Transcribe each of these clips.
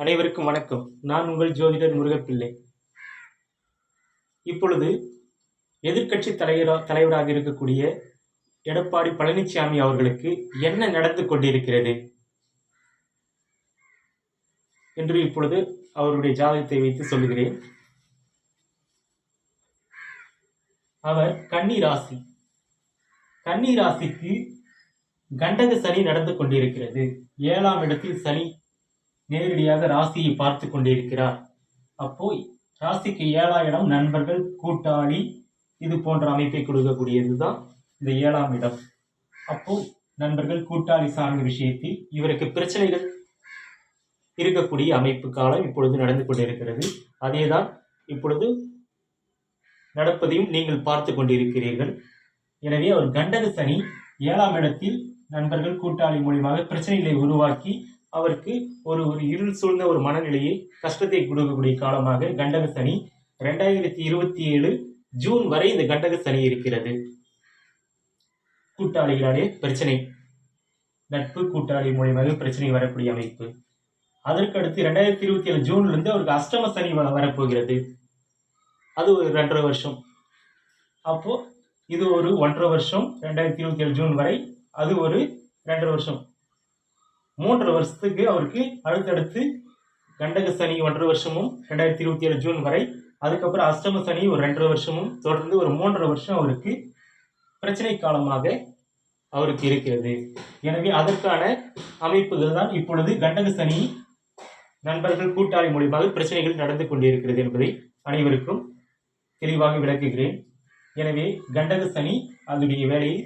அனைவருக்கும் வணக்கம். நான் உங்கள் ஜோதிடர் முருகப்பிள்ளை. இப்பொழுது எதிர்கட்சி தலைவரா தலைவராக இருக்கக்கூடிய எடப்பாடி பழனிசாமி அவர்களுக்கு என்ன நடந்து கொண்டிருக்கிறது என்று இப்பொழுது அவருடைய ஜாதகத்தை வைத்து சொல்லுகிறேன். அவர் கன்னி ராசி. கன்னி ராசிக்கு கண்டக சனி நடந்து கொண்டிருக்கிறது. ஏழாம் இடத்தில் சனி நேரடியாக ராசியை பார்த்து கொண்டிருக்கிறார். அப்போ ராசிக்கு ஏழாம் இடம் நண்பர்கள் கூட்டாளி இது போன்ற அமைப்பை கொடுக்கக்கூடியது தான் இந்த ஏழாம் இடம். அப்போ நண்பர்கள் கூட்டாளி சார்ந்த விஷயத்தில் இவருக்கு பிரச்சனைகள் இருக்கக்கூடிய அமைப்பு காலம் இப்பொழுது நடந்து கொண்டிருக்கிறது. அதேதான் இப்பொழுது நடப்பதையும் நீங்கள் பார்த்து கொண்டிருக்கிறீர்கள். எனவே அவர் கண்டக சனி ஏழாம் இடத்தில் நண்பர்கள் கூட்டாளி மூலியமாக பிரச்சனைகளை உருவாக்கி அவருக்கு ஒரு ஒரு இருள் சூழ்ந்த ஒரு மனநிலையை கஷ்டத்தை கொடுக்கக்கூடிய காலமாக கண்டக சனி ரெண்டாயிரத்தி இருபத்தி ஏழு ஜூன் வரை இந்த கண்டக சனி இருக்கிறது. கூட்டாளிகளாலே பிரச்சனை. நட்பு கூட்டாளி மூலியமாக பிரச்சனை வரக்கூடிய அமைப்பு. அதற்கு அடுத்து ரெண்டாயிரத்தி இருபத்தி ஏழு ஜூன்ல இருந்து அவருக்கு அஷ்டம சனி வ- வரப்போகிறது. அது ஒரு ரெண்டரை வருஷம். அப்போ இது ஒரு ஒன்றரை வருஷம் ரெண்டாயிரத்தி இருபத்தி ஏழு ஜூன் வரை அது ஒரு ரெண்டரை வருஷம். மூன்றரை வருஷத்துக்கு அவருக்கு அடுத்தடுத்து கண்டக சனி ஒன்றரை வருஷமும் ரெண்டாயிரத்தி இருபத்தி ஏழு ஜூன் வரை அதுக்கப்புறம் அஷ்டம சனி ஒரு ரெண்டரை வருஷமும் தொடர்ந்து ஒரு மூன்றரை வருஷம் அவருக்கு பிரச்சனை காலமாக அவருக்கு இருக்கிறது. எனவே அதற்கான அமைப்புகள் தான் இப்பொழுது கண்டக சனி நண்பர்கள் கூட்டாளி மூலியமாக பிரச்சனைகள் நடந்து கொண்டிருக்கிறது என்பதை அனைவருக்கும் தெளிவாக விளக்குகிறேன். எனவே கண்டக சனி அதனுடைய வேலையை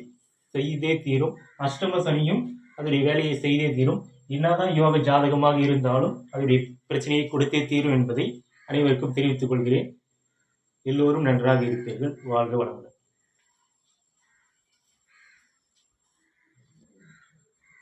செய்தே தீரும். அஷ்டம சனியும் அதனுடைய வேலையை செய்தே தீரும். என்னதான் யோக ஜாதகமாக இருந்தாலும் அதனுடைய பிரச்சனையை கொடுத்தே தீரும் என்பதை அனைவருக்கும் தெரிவித்துக் கொள்கிறேன். எல்லோரும் நன்றாக இருப்பீர்கள். வாழ்க வளமுடன்.